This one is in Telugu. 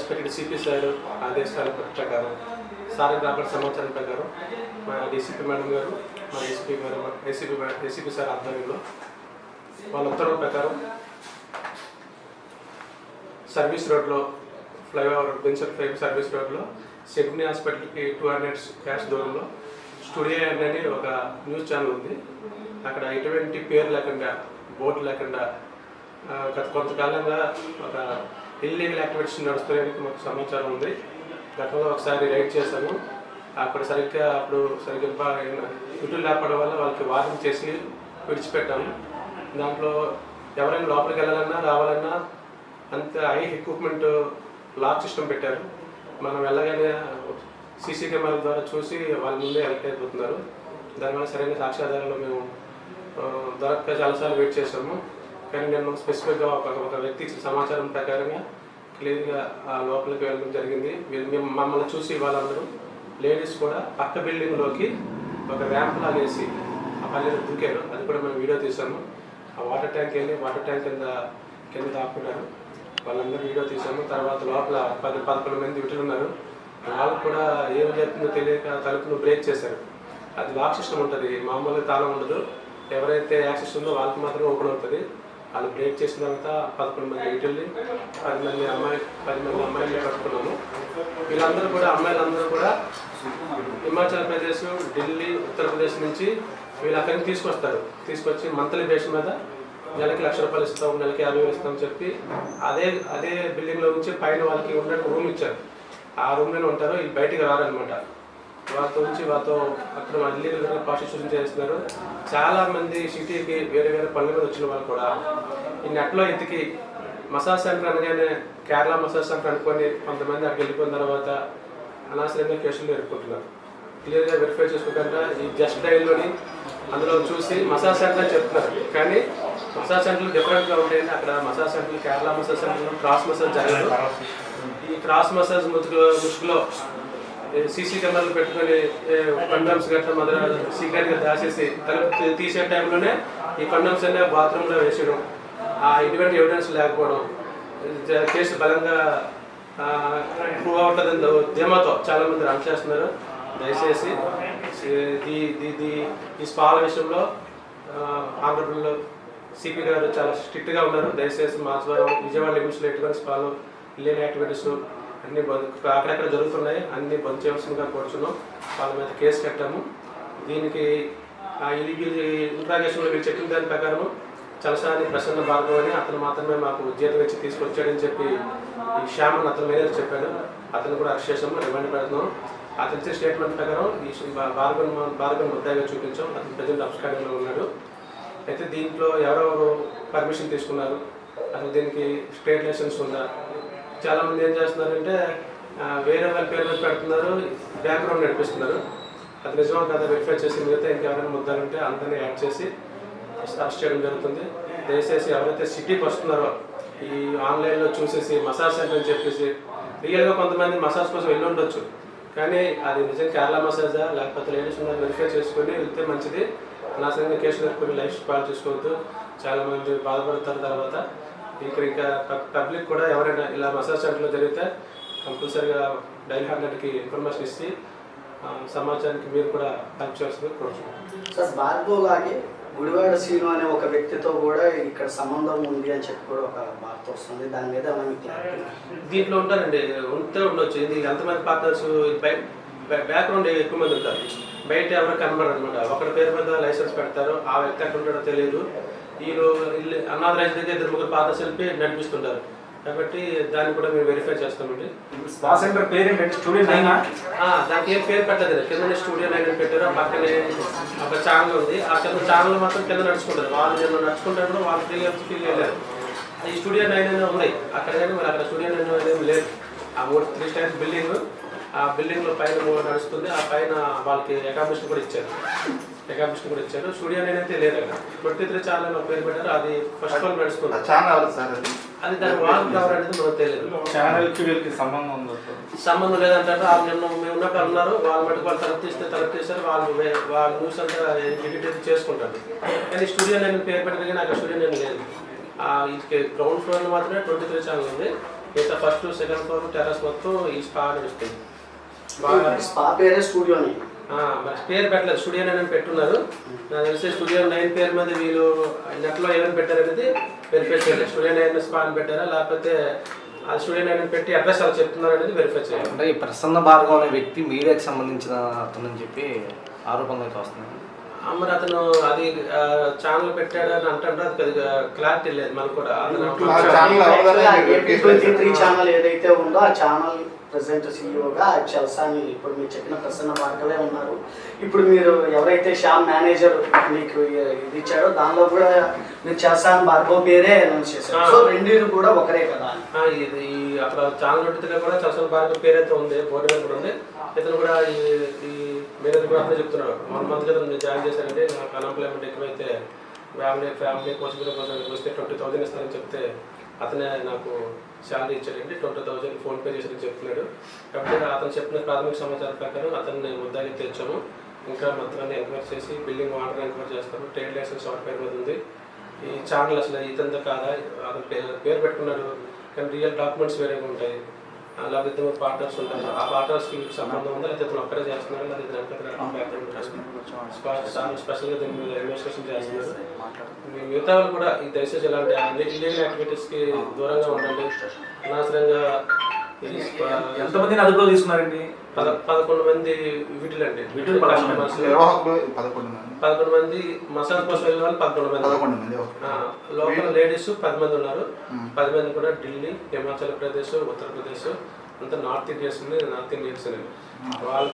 రెస్పెక్టెడ్ సిపి సార్ ఆదేశాల ప్రకారం సార్ రాబడిన సమాచారం ప్రకారం మా డీసీపీ మేడం గారు మా ఏసీపీ గారు ఏసీపీ ఏసీపీ సార్ ఆధ్వర్యంలో వాళ్ళ ఉత్తర్వుల ప్రకారం సర్వీస్ రోడ్లో ఫ్లైఓవర్ బెన్సర్ ఫ్లై సర్వీస్ రోడ్లో సెగ్ని హాస్పిటల్కి టూ హండ్రెడ్ క్యాష్ దూరంలో స్టూడియో అనేది ఒక న్యూస్ ఛానల్ ఉంది. అక్కడ ఎటువంటి పేరు లేకుండా బోర్డు లేకుండా గత కొంతకాలంగా ఒక ఇల్లీగల్ యాక్టివిటీస్ నడుస్తున్నాయని మాకు సమాచారం ఉంది. గతంలో ఒకసారి రైడ్ చేశాము. అక్కడ సరిగ్గా అప్పుడు సరిగ్గా ఇటులు లేకపోవడం వల్ల వాళ్ళకి వార్నింగ్ చేసి విడిచిపెట్టాము. దాంట్లో ఎవరైనా లోపలికి వెళ్ళాలన్నా రావాలన్నా అంత హై ఎక్విప్మెంట్ లాక్ సిస్టమ్ పెట్టారు. మనం వెళ్ళగానే సీసీ కెమెరాల ద్వారా చూసి వాళ్ళ ముందే ఎలక్ట్ అయిపోతున్నారు. దానివల్ల సరైన సాక్ష్యాధారాలు మేము ఆ, దొరక్క చాలాసార్లు వెయిట్ చేసాము కానీ నేను స్పెసిఫిక్గా ఒక ఒక వ్యక్తి ఇచ్చిన సమాచారం ప్రకారంగా క్లియర్గా ఆ లోపలికి వెళ్ళడం జరిగింది. మేము మమ్మల్ని చూసి వాళ్ళందరూ లేడీస్ కూడా పక్క బిల్డింగ్లోకి ఒక ర్యాంప్ లాగేసి ఆ పల్లెలు దూకారు. అది కూడా మేము వీడియో తీసాము. ఆ వాటర్ ట్యాంక్ వెళ్ళి వాటర్ ట్యాంక్ కింద కింద దాక్కున్నారు. వాళ్ళందరూ వీడియో తీసాము. తర్వాత లోపల పది పదకొండు మంది విటులు ఉన్నారు వాళ్ళకు కూడా ఏం జరుగుతుందో తెలియక తలుపులు బ్రేక్ చేశారు. అది లాక్ సిస్టమ్ ఉంటుంది. మామూలుగా తాళం ఉండదు. ఎవరైతే యాక్సెస్ ఉందో వాళ్ళకి మాత్రమే ఓపెన్ అవుతుంది. వాళ్ళు బ్రేక్ చేసిన తర్వాత పదకొండు మంది ఇటుల్ని పది మంది అమ్మాయి పది మంది అమ్మాయిలు పట్టుకున్నాము వీళ్ళందరూ కూడా అమ్మాయిలందరూ కూడా హిమాచల్ ప్రదేశ్ ఢిల్లీ ఉత్తరప్రదేశ్ నుంచి వీళ్ళు అక్కడికి నుంచి తీసుకొస్తారు. తీసుకొచ్చి మంత్లీ బేస్ మీద నెలకి లక్ష రూపాయలు ఇస్తాం నెలకి యాభై వేలు ఇస్తాం చెప్పి అదే అదే బిల్డింగ్లో నుంచి పైన వాళ్ళకి ఉండడానికి రూమ్ ఇచ్చారు. ఆ రూమ్లోనే ఉంటారు వీళ్ళు బయటికి రారనమాట వాళ్ళతో ఉంచి వాళ్ళతో అక్కడ ఇల్లీగల్గా ప్రాస్టిట్యూషన్ చేస్తున్నారు. చాలా మంది సిటీకి వేరే వేరే పనుల మీద వచ్చిన వాళ్ళు కూడా ఈ నెట్లో ఎతికి మసాజ్ సెంటర్ అనగానే కేరళ మసాజ్ సెంటర్ అనుకొని కొంతమంది అక్కడికి వెళ్ళిపోయిన తర్వాత అనవసరంగా కేసులు ఎదుర్కొంటున్నారు. క్లియర్గా వెరిఫై చేసుకోకుండా ఈ జస్ట్ డైల్లోని అందులో చూసి మసాజ్ సెంటర్ చెప్తున్నారు. కానీ మసాజ్ సెంటర్లు డిఫరెంట్గా ఉంటాయండి అక్కడ మసాజ్ సెంటర్లు కేరళ మసాజ్ సెంటర్లో క్రాస్ మసాజ్ జరగదు. ఈ క్రాస్ మసాజ్ ముసుగులో ముసుగులో సీసీ కెమెరాలు పెట్టుకొని కండమ్స్ గట్రా మొదల సీక్రెట్గా దాచేసి తలుపు తీసే టైంలోనే ఈ కండమ్స్ అనే బాత్రూంలో వేసడం ఆ ఎటువంటి ఎవిడెన్స్ లేకపోవడం కేసు బలంగా ప్రూవ్ అవుతుందని ధీమాతో చాలా మంది రన్ చేస్తున్నారు. దయచేసి ఈ స్పాల విషయంలో ఆనరబుల్ సిపి గారు చాలా స్ట్రిక్ట్గా ఉన్నారు. దయచేసి మా ద్వారా విజయవాడ లిమిట్స్లో ఎటువంటి స్పాలు లేని యాక్టివిటీస్ అన్ని బంద్ అక్కడక్కడ జరుగుతున్నాయి అన్ని బంద్ చేయవలసిందిగా కోరుచున్నాం. వాళ్ళ మీద కేసు కట్టాము. దీనికి ఆ ఇల్లీగల్ ఇంట్రాగేషన్లో మీరు చెప్పిన దాని ప్రకారం చలసాని ప్రసన్న భార్గవ్ అని అతను మాత్రమే మాకు జీతం ఇచ్చి తీసుకొచ్చాడని చెప్పి ఈ శ్యామ్ అని అతని మేనేజర్ చెప్పాడు. అతను కూడా అరెస్ట్ చేసాము రిమాండ్ పెడుతున్నాం. అతను ఇచ్చే స్టేట్మెంట్ ప్రకారం ఈ భార్గవ్ భార్గవ్ ముద్దాగా చూపించాం. అతను ప్రజెంట్ అబ్స్కాండింగ్లో ఉన్నాడు. అయితే దీంట్లో ఎవరెవరు పర్మిషన్ తీసుకున్నారు? అసలు దీనికి స్టేట్ లైసెన్స్ ఉందా? చాలా మంది ఏం చేస్తున్నారంటే వేరే వాళ్ళ పేరు మీద పెడుతున్నారు బ్యాక్గ్రౌండ్ నడిపిస్తున్నారు అది నిజమో కదా వెరిఫై చేసి మిగతా ఇంకెవరైనా ముద్దాలుంటే అందరినీ యాడ్ చేసి అరెస్ట్ చేయడం జరుగుతుంది. దయచేసి ఎవరైతే సిటీకి వస్తున్నారో ఈ ఆన్లైన్లో చూసేసి మసాజ్ సెంటర్ అని చెప్పేసి రియల్గా కొంతమంది మసాజ్ కోసం వెళ్ళి ఉండొచ్చు. కానీ అది నిజం కేరళ మసాజా లేకపోతే లేడీస్ ఉన్నారు వెరిఫై చేసుకొని వెళ్తే మంచిది. అనవసరంగా కేసులు ఎదుర్కొని లైఫ్ స్పాయిల్ చేసుకోవద్దు. చాలామంది బాధపడతారు తర్వాత. ఇక్కడ ఇంకా పబ్లిక్ కూడా ఎవరైనా ఇలా మసాజ్ సెంటర్లో జరిగితే కంపల్సరీగా డైల్ హండ్రెడ్కి ఇన్ఫర్మేషన్ ఇచ్చి సమాజానికి మీరు కూడా హెల్ప్ చేస్తుంది కోరుచున్నాం సార్ భార్గవ్ లాగే గుడివాడ శ్రీను అనే ఒక వ్యక్తితో కూడా ఇక్కడ సంబంధం ఉంది అని చెప్పి కూడా ఒక వార్త వస్తుంది. దాని మీద దీంట్లో ఉంటారండి ఉంటే ఉండొచ్చు. ఇది ఎంతమంది పార్ట్నర్స్ బ్యాక్గ్రౌండ్ ఎక్కువ మంది ఉంటారు. బయట ఎవరు కనబడరు అనమాట ఒకరి పేరు మీద లైసెన్స్ పెడతారు ఆ వ్యక్తి ఎక్కడ ఉంటాడో తెలియదు వీళ్ళు ఇల్లు అనాథరైజ్ దగ్గర ఇద్దరు ముగ్గురు పార్ట్నర్స్ వెళ్ళి నడిపిస్తుంటారు. కాబట్టి దాన్ని కూడా మేము వెరిఫై చేస్తామండి. స్పా సెంటర్ పేరేంటంటే స్టూడెంట్ అయినా ఆ, దానికి ఏం పేరు పెట్టలేదు. కింద స్టూడియో నైన్ పెట్టారు పక్కనే ఒక ఛానల్ ఉంది. ఆ కింద ఛానల్ మాత్రం కింద నడుచుకుంటారు. వాళ్ళు నేను నడుచుకుంటారు వాళ్ళు ఫ్రీగా ఫీల్ వెళ్ళారు ఈ స్టూడియో నైన్ అనేది ఉంది అక్కడ కానీ మరి అక్కడ స్టూడియో నైన్ అనేది లేదు. ఆ మూడు త్రీ స్టైల్స్ బిల్డింగ్ ఆ బిల్డింగ్లో పైన నడుస్తుంది. ఆ పైన వాళ్ళకి అకామిడేషన్ కూడా ఇచ్చారు. అకామిడేషన్ కూడా ఇచ్చారు. స్టూడియో నైన్ అయితే లేదు అక్కడ. ట్వంటీ త్రీ ఛానల్ పేరు పెట్టారు. అది ఫస్ట్ ఆఫ్ ఆల్ నడుస్తుంది. ఛానల్ ఎవరు సార్ అది? అది దాని వాల్ కవర్ అనేది మనకు తెలియదు. ఛానల్కి వీళ్ళకి సంబంధం ఉంది సంబంధం లేదంటారు. వాళ్ళు నిన్న మేము ఉన్నట్టు అన్నారు వాళ్ళు మటుకు వాళ్ళు తలుపు తీస్తే తలుపు తీస్తారు. వాళ్ళు వాళ్ళ న్యూస్ అంతా ఎడిట్ అయితే చేసుకుంటారు. కానీ స్టూడియో నేను పేరు పెట్టిన కానీ అక్కడ స్టూడియో నేను లేదు. ఆ ఇది గ్రౌండ్ ఫ్లోర్ మాత్రమే ట్వంటీ త్రీ ఛానల్ ఉంది మిగతా ఫస్ట్ సెకండ్ ఫ్లోర్ టెర్రస్ మొత్తం ఈ స్పా నడుస్తుంది. స్పా పేరే మరి పెట్టలేదు స్టూడియో నైన్ అని పెట్టున్నారు. నాకు తెలిసి స్టూడియో నైన్ పేరు మీద వీళ్ళు నెట్లో ఏమైనా పెట్టారు అనేది వెరిఫై చేయలేదు స్టూడియో నైన్ స్పా అని పెట్టారా? లేకపోతే ఆ స్టూడియో నైన్ అని పెట్టి అడ్రస్ అలా చెప్తున్నారు అనేది వెరిఫై చేయాలి. అంటే ఈ ప్రసన్న భార్గవ్ అనే వ్యక్తి మీడియాకి సంబంధించిన అతను అని చెప్పి ఆరోపణలు అయితే వస్తున్నాయి. ఆ, మరి అతను అది ఛానల్ పెట్టాడు అని అంటాడు అది పెద్దగా క్లారిటీ లేదు మనకు కూడా. ఛానల్ ఏదైతే ఉందో ఆ ఛానల్ ప్రెసెంట్ సీఈఓగా చల్సాని ఇప్పుడు మీరు చెప్పిన ప్రసన్న భార్గవే ఉన్నారు. ఇప్పుడు మీరు ఎవరైతే శ్యామ్ మేనేజర్ మీకు ఇది ఇచ్చాడో దానిలో కూడా మీరు చల్సాన్ భార్గవ్ పేరే అనౌన్స్ చేశారు. సో రెండు కూడా ఒకరే కదా? ఇది ఈ అక్కడ ఛానల్ నోటిగా కూడా చలసల భార్గవ పేరైతే ఉంది బోర్డు కూడా ఉంది. ఇతను కూడా ఈ మేనేజర్ కూడా అతనే చెప్తున్నాడు వన్ మంత్ క్రితం నేను జాయిన్ చేశానంటే నాకు అన్ఎంప్లాయ్మెంట్ ఎక్కువైతే ఫ్యామిలీ ఫ్యామిలీ కోసం కోసం వస్తే ట్వంటీ థౌసండ్ ఇస్తానని చెప్తే అతనే నాకు శాలరీ ఇచ్చాడండి. ట్వంటీ థౌసండ్ ఫోన్ పే చేసి చెప్తున్నాడు. కాబట్టి అతను చెప్పిన ప్రాథమిక సమాచారం ప్రకారం అతన్ని ముద్దాగి తెచ్చాము ఇంకా మొత్తం అన్ని ఎంక్వైరీ చేసి బిల్డింగ్ వాటర్ ఎంక్వైరీ చేస్తాము ట్రేడ్ లైసెన్స్ సాఫ్ట్వేర్ మీద ఉంది. ఈ ఛానల్ అసలు ఇతంతా కాదా? అతను పేరు పేరు పెట్టుకున్నాడు. కానీ రియల్ డాక్యుమెంట్స్ వేరేగా ఉంటాయి. లేకపోతే ఇద్దరు పార్ట్నర్స్ ఉంటారు ఆ పార్ట్నర్స్కి వీళ్ళకి సంబంధం ఉందా? లేకపోతే ఇతను ఒక్కరే చేస్తున్నాడు లేదా వెనకాల చాలా స్పెషల్గా దీని మీద ఇన్వెస్టిగేషన్ చేస్తున్నారు? మీ మిగతా వాళ్ళు కూడా ఈ దయచేసి ఇలాంటి ఇల్లీగల్ యాక్టివిటీస్కి దూరంగా ఉండండి. అనవసరంగా ఎంతమందిని అదుపులో తీసుకున్నారండి? పద పదకొండు మంది వీటిలండి. వీటిలో పదకొండు మంది. కస్టమర్స్ నిర్వాహకులు పదకొండు మంది. మసాలా కోసం వెళ్ళిన వాళ్ళు పదకొండు మంది. పదకొండు మంది లోకల్ లేడీస్ పది మంది ఉన్నారు. పది మంది కూడా ఢిల్లీ హిమాచల్ ప్రదేశ్ ఉత్తరప్రదేశ్ అంతా నార్త్ ఇండియన్స్ నార్త్ ఇండియన్స్. వాళ్ళు